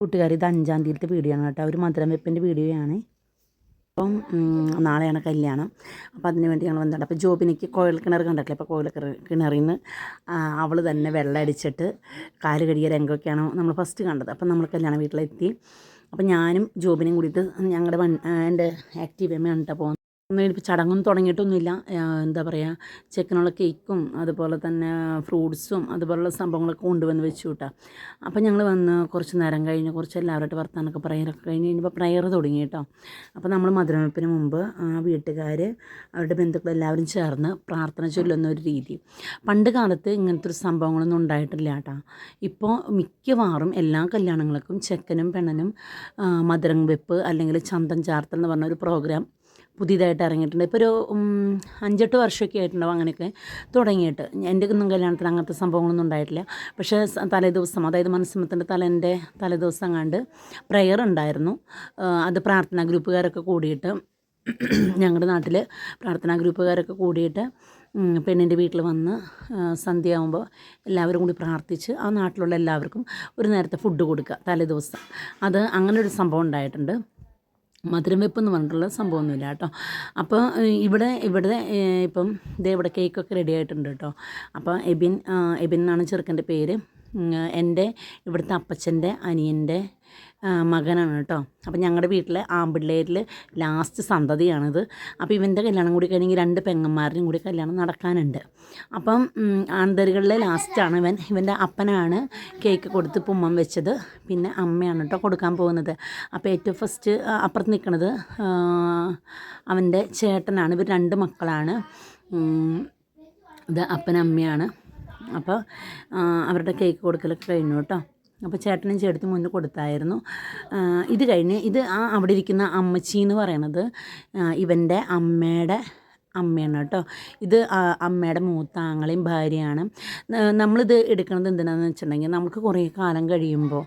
കൂട്ടുകാർ ഇത് അഞ്ചാം തീയതിയിലത്തെ വീഡിയോ ആണ് കേട്ടോ. ഒരു മധുരം വെപ്പിന്റെ വീഡിയോ ആണ് അപ്പം നാളെയാണ് കല്യാണം. അപ്പോൾ അതിന് വേണ്ടി ഞങ്ങൾ വന്നിട്ടുണ്ട്. അപ്പോൾ ജോബിനിക്ക് കോയൽ കിണർ കണ്ടിട്ടില്ല? അപ്പോൾ കോയൽ കിണറിൽ നിന്ന് അവൾ തന്നെ വെള്ളം അടിച്ചിട്ട് കാൽ കഴുകിയ രംഗമൊക്കെയാണ് നമ്മൾ ഫസ്റ്റ് കണ്ടത്. അപ്പം നമ്മൾ കല്യാണ വീട്ടിലെത്തി. അപ്പം ഞാനും ജോബിനും കൂടിയിട്ട് ഞങ്ങളുടെ വൺ എന്റെ ആക്റ്റീവ് എമ്മയാണ് കേട്ടോ പോകുന്നത്. ഇപ്പോൾ ചടങ്ങൊന്നും തുടങ്ങിയിട്ടൊന്നുമില്ല. എന്താ പറയുക ചെക്കനുള്ള കേക്കും അതുപോലെ തന്നെ ഫ്രൂട്ട്സും അതുപോലുള്ള സംഭവങ്ങളൊക്കെ കൊണ്ടുവന്ന് വെച്ചു കേട്ടോ അപ്പോൾ ഞങ്ങൾ വന്ന് കുറച്ച് നേരം കഴിഞ്ഞ് കുറച്ച് എല്ലാവരുമായിട്ട് വർത്താനൊക്കെ പ്രയറൊക്കെ കഴിഞ്ഞ് കഴിഞ്ഞപ്പോൾ പ്രയർ തുടങ്ങി കേട്ടോ അപ്പോൾ നമ്മൾ മധുരവെപ്പിന് മുമ്പ് വീട്ടുകാർ അവരുടെ ബന്ധുക്കൾ എല്ലാവരും ചേർന്ന് പ്രാർത്ഥന ചൊല്ലുന്ന ഒരു രീതി. പണ്ട് കാലത്ത് ഇങ്ങനത്തെ ഒരു സംഭവങ്ങളൊന്നും ഉണ്ടായിട്ടില്ല കേട്ടോ ഇപ്പോൾ മിക്കവാറും എല്ലാ കല്യാണങ്ങൾക്കും ചെക്കനും പെണ്ണനും മധുരം വെപ്പ് അല്ലെങ്കിൽ ചന്തം ചാർത്തൽ എന്ന് പറഞ്ഞ ഒരു പ്രോഗ്രാം പുതിയതായിട്ട് ഇറങ്ങിയിട്ടുണ്ട്. ഇപ്പോൾ ഒരു അഞ്ചെട്ട് വർഷമൊക്കെ ആയിട്ടുണ്ടാവും അങ്ങനെയൊക്കെ തുടങ്ങിയിട്ട്. എന്റെ ഒന്നും കല്യാണത്തിന് അങ്ങനത്തെ സംഭവങ്ങളൊന്നും ഉണ്ടായിട്ടില്ല. പക്ഷേ തലേദിവസം അതായത് മനസ്സമ്മത്തിന്റെ തലേന്റെ തലേദിവസം കണ്ട് പ്രെയർ ഉണ്ടായിരുന്നു. അത് പ്രാർത്ഥനാ ഗ്രൂപ്പുകാരൊക്കെ കൂടിയിട്ട് ഞങ്ങളുടെ നാട്ടിൽ പ്രാർത്ഥനാ ഗ്രൂപ്പുകാരൊക്കെ കൂടിയിട്ട് പെണ്ണിന്റെ വീട്ടിൽ വന്ന് സന്ധ്യ സന്ധ്യയാകുമ്പോൾ എല്ലാവരും കൂടി പ്രാർത്ഥിച്ച് ആ നാട്ടിലുള്ള എല്ലാവർക്കും ഒരു നേരത്തെ ഫുഡ് കൊടുക്കുക തലേദിവസം. അത് അങ്ങനെ ഒരു സംഭവം ഉണ്ടായിട്ടുണ്ട്. മധുരം വെപ്പ് എന്ന് പറഞ്ഞിട്ടുള്ള സംഭവമൊന്നുമില്ല കേട്ടോ. അപ്പോൾ ഇവിടെ ഇവിടെ ഇപ്പം ഇതേ ഇവിടെ കേക്കൊക്കെ റെഡി ആയിട്ടുണ്ട് കേട്ടോ. അപ്പോൾ എബിൻ എബിൻ എന്നാണ് ചെറുക്കന്റെ പേര്. എന്റെ ഇവിടുത്തെ അപ്പച്ചന്റെ അനിയന്റെ മകനാണ് കേട്ടോ. അപ്പം ഞങ്ങളുടെ വീട്ടിലെ ആമ്പിള്ളേരിൽ ലാസ്റ്റ് സന്തതിയാണിത്. അപ്പോൾ ഇവന്റെ കല്യാണം കൂടി കഴിഞ്ഞെങ്കിൽ രണ്ട് പെങ്ങന്മാരുടെയും കൂടി കല്യാണം നടക്കാനുണ്ട്. അപ്പം ഉം, ആൺതരികളിലെ ലാസ്റ്റാണ് ഇവൻ. ഇവന്റെ അപ്പനാണ് കേക്ക് കൊടുത്ത് പുമ്മം വെച്ചത്. പിന്നെ അമ്മയാണ് കേട്ടോ കൊടുക്കാൻ പോകുന്നത്. അപ്പോൾ ഏറ്റവും ഫസ്റ്റ് അപ്പുറത്ത് നിൽക്കുന്നത് അവന്റെ ചേട്ടനാണ്. ഇവർ രണ്ട് മക്കളാണ്. ഇത് അപ്പനമ്മയാണ് അപ്പോൾ അവരുടെ കേക്ക് കൊടുക്കലൊക്കെ കഴിഞ്ഞു കേട്ടോ. അപ്പോൾ ചേട്ടനും ചേട്ടത്തി മുന്നിൽ കൊടുത്തായിരുന്നു. ഇത് കഴിഞ്ഞ് ഇത് ആ അവിടെ ഇരിക്കുന്ന അമ്മച്ചി എന്ന് പറയണത് ഇവന്റെ അമ്മയുടെ അമ്മയാണ് കേട്ടോ. ഇത് അമ്മയുടെ മൂത്ത ആങ്ങളെയും ഭാര്യയാണ്. നമ്മളിത് എടുക്കുന്നത് എന്തിനാണെന്ന് വെച്ചിട്ടുണ്ടെങ്കിൽ നമുക്ക് കുറേ കാലം കഴിയുമ്പോൾ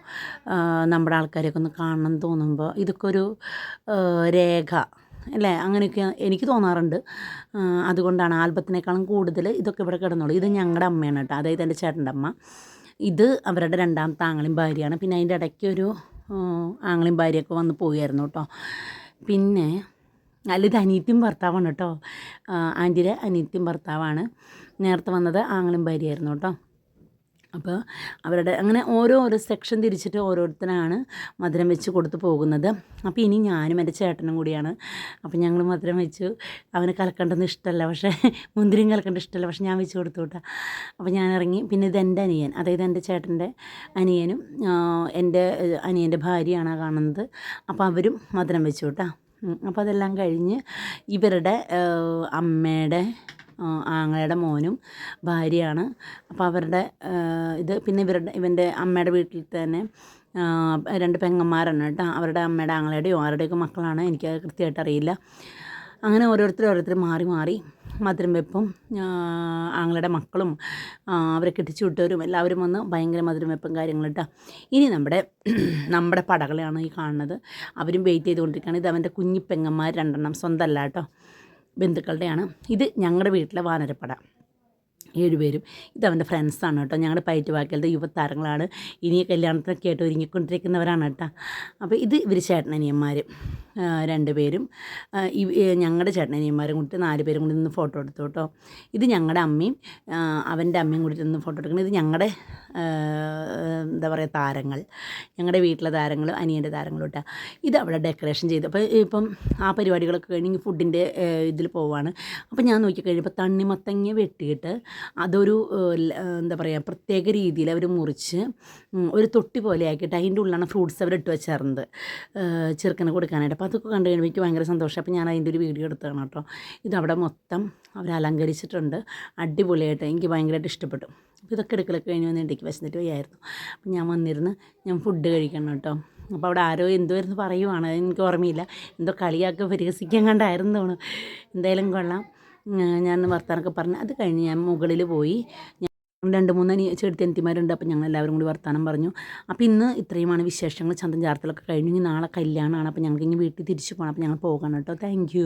നമ്മുടെ ആൾക്കാരെയൊക്കെ ഒന്ന് കാണണം തോന്നുമ്പോൾ ഇതൊക്കെ ഒരു രേഖ. അല്ലേ? അങ്ങനെയൊക്കെ എനിക്ക് തോന്നാറുണ്ട്. അതുകൊണ്ടാണ് ആൽബത്തിനേക്കാളും കൂടുതൽ ഇതൊക്കെ ഇവിടെ കിടന്നുള്ളൂ. ഇത് ഞങ്ങളുടെ അമ്മയാണ് കേട്ടോ. അതായത് എന്റെ ചേട്ടന്റെ അമ്മ. ഇത് അവരുടെ രണ്ടാമത്തെ ആങ്ങളെയും ഭാര്യയാണ്. പിന്നെ അതിന്റെ ഇടയ്ക്ക് ഒരു ഭാര്യയൊക്കെ വന്ന് പോയായിരുന്നു കേട്ടോ. പിന്നെ അല്ല ഇത് അനീത്തിയും ഭർത്താവാണ് കേട്ടോ. ആന്റിയുടെ അനീത്തിയും ഭർത്താവാണ്. നേരത്തെ വന്നത് ആങ്ങളും ഭാര്യയായിരുന്നു കേട്ടോ. അപ്പോൾ അവരുടെ അങ്ങനെ ഓരോ ഓരോ സെക്ഷൻ തിരിച്ചിട്ട് ഓരോരുത്തരാണ് മധുരം വെച്ച് കൊടുത്തു പോകുന്നത്. അപ്പോൾ ഇനി ഞാനും എന്റെ ചേട്ടനും കൂടിയാണ്. അപ്പോൾ ഞങ്ങൾ മധുരം വെച്ചു. അവന് കലക്കണ്ടെന്ന് ഇഷ്ടമല്ല. പക്ഷേ മുന്തിരിയും കലക്കണ്ട ഇഷ്ടമല്ല. പക്ഷേ ഞാൻ വെച്ച് കൊടുത്തു കേട്ടോ. അപ്പോൾ ഞാൻ ഇറങ്ങി. പിന്നെ ഇത് എന്റെ അനിയൻ. അതായത് എന്റെ ചേട്ടന്റെ അനിയനും എന്റെ അനിയന്റെ ഭാര്യയാണ് കാണുന്നത്. അപ്പോൾ അവരും മധുരം വെച്ചു കേട്ടോ. അപ്പോൾ അതെല്ലാം കഴിഞ്ഞ് ഇവരുടെ അമ്മയുടെ ആങ്ങളയുടെ മോനും ഭാര്യയാണ്. അപ്പോൾ അവരുടെ ഇത് പിന്നെ ഇവരുടെ ഇവന്റെ അമ്മയുടെ വീട്ടിൽ തന്നെ രണ്ട് പെങ്ങന്മാരാണ് കേട്ടോ. അവരുടെ അമ്മയുടെ ആങ്ങളുടെയോ ആരുടെയൊക്കെ മക്കളാണ് എനിക്ക് കൃത്യമായിട്ട് അറിയില്ല. അങ്ങനെ ഓരോരുത്തർ ഓരോരുത്തർ മാറി മാറി മധുരം വെപ്പും ആങ്ങളുടെ മക്കളും അവരെ കെട്ടിച്ചു വിട്ടവരും എല്ലാവരും വന്ന് ഭയങ്കര മധുരം വെപ്പും കാര്യങ്ങളും കേട്ടോ. ഇനി നമ്മുടെ നമ്മുടെ പടകളെയാണ് ഈ കാണുന്നത്. അവരും വെയിറ്റ് ചെയ്തുകൊണ്ടിരിക്കുകയാണ്. ഇത് അവന്റെ കുഞ്ഞി പെങ്ങന്മാർ രണ്ടെണ്ണം സ്വന്തമല്ല കേട്ടോ. ബന്ധുക്കളുടെയാണ്. ഇത് ഞങ്ങളുടെ വീട്ടിലെ വാനരപ്പട. ഏഴുപേരും ഇത് അവന്റെ ഫ്രണ്ട്സാണ് കേട്ടോ. ഞങ്ങളുടെ പയറ്റുവാക്കലത്തെ യുവതാരങ്ങളാണ്. ഇനി കല്യാണത്തിനൊക്കെ ആയിട്ട് ഒരുങ്ങിക്കൊണ്ടിരിക്കുന്നവരാണ് കേട്ടോ. അപ്പോൾ ഇത് ഇവർ ചേട്ടനനിയന്മാർ രണ്ടുപേരും ഞങ്ങളുടെ ചേട്ടനിയന്മാരും കൂടി നാല് പേരും കൂടി നിന്ന് ഫോട്ടോ എടുത്തു കേട്ടോ ഇത് ഞങ്ങളുടെ അമ്മയും അവന്റെ അമ്മയും കൂടി നിന്ന് ഫോട്ടോ എടുക്കണം. ഇത് ഞങ്ങളുടെ എന്താ പറയുക താരങ്ങൾ. ഞങ്ങളുടെ വീട്ടിലെ താരങ്ങളും അനിയന്റെ താരങ്ങളും കേട്ടോ ഇത് അവിടെ ഡെക്കറേഷൻ ചെയ്തു. അപ്പോൾ ഇപ്പം ആ പരിപാടികളൊക്കെ കഴിഞ്ഞ് ഫുഡിന്റെ ഇതിൽ പോവാണ്. അപ്പോൾ ഞാൻ നോക്കിക്കഴിഞ്ഞപ്പോൾ തണ്ണിമത്തങ്ങ വെട്ടിയിട്ട് അതൊരു എന്താ പറയുക പ്രത്യേക രീതിയിൽ അവർ മുറിച്ച് ഒരു തൊട്ടി പോലെ ആക്കിയിട്ട് അതിന്റെ ഉള്ളിലാണ് ഫ്രൂട്ട്സ് അവർ ഇട്ട് വെച്ചിരുന്നത് ചെറുക്കന് കൊടുക്കാനായിട്ട്. അപ്പോൾ അതൊക്കെ കണ്ടു കഴിയുമ്പോൾ എനിക്ക് ഭയങ്കര സന്തോഷം. അപ്പോൾ ഞാൻ അതിന്റെ ഒരു വീഡിയോ എടുത്തതാണ് കേട്ടോ. ഇതവിടെ മൊത്തം അവർ അലങ്കരിച്ചിട്ടുണ്ട്. അടിപൊളിയായിട്ട് എനിക്ക് ഭയങ്കരമായിട്ട് ഇഷ്ടപ്പെട്ടു. അപ്പോൾ ഇതൊക്കെ എടുക്കലൊക്കെ കഴിഞ്ഞ് വന്ന് എനിക്ക് വിശന്നിട്ട് വയ്യായിരുന്നു. അപ്പം ഞാൻ വന്നിരുന്ന് ഞാൻ ഫുഡ് കഴിക്കണം കേട്ടോ. അപ്പോൾ അവിടെ ആരോ എന്തോ ഇരുന്ന് പറയുവാണ്. എനിക്ക് ഓർമ്മയില്ല. എന്തോ കളിയാക്കി പരിഹസിക്കാൻ കണ്ടായിരുന്നു തോന്നുന്നു എന്തായാലും കൊള്ളാം. ഞാൻ വർത്താനൊക്കെ പറഞ്ഞ് അത് കഴിഞ്ഞ് ഞാൻ മുകളിൽ പോയി. രണ്ട് മൂന്ന് അനി ചെടുത്തനിത്തിമാരുണ്ട് അപ്പോൾ ഞങ്ങൾ എല്ലാവരും കൂടി വർത്തമാനം പറഞ്ഞു. അപ്പോൾ ഇന്ന് ഇത്രയുമാണ് വിശേഷങ്ങൾ. ചന്തം ചാർത്തലൊക്കെ കഴിഞ്ഞു. ഇനി നാളെ കല്യാണമാണ്. അപ്പോൾ ഞങ്ങൾക്ക് ഇനി വീട്ടിൽ തിരിച്ചു പോകണം അപ്പോൾ ഞങ്ങൾ പോകണം കേട്ടോ. താങ്ക്